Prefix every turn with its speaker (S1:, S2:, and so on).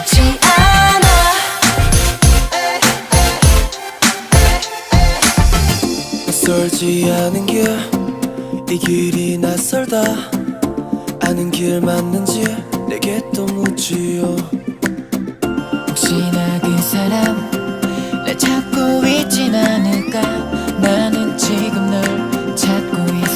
S1: 싶지 않아.
S2: 낯설지 않은 길이 길이 낯설다. 아는 길 맞는지 내게 또 묻지요.
S3: 혹시나 그 사람 날 찾고 있진 않을까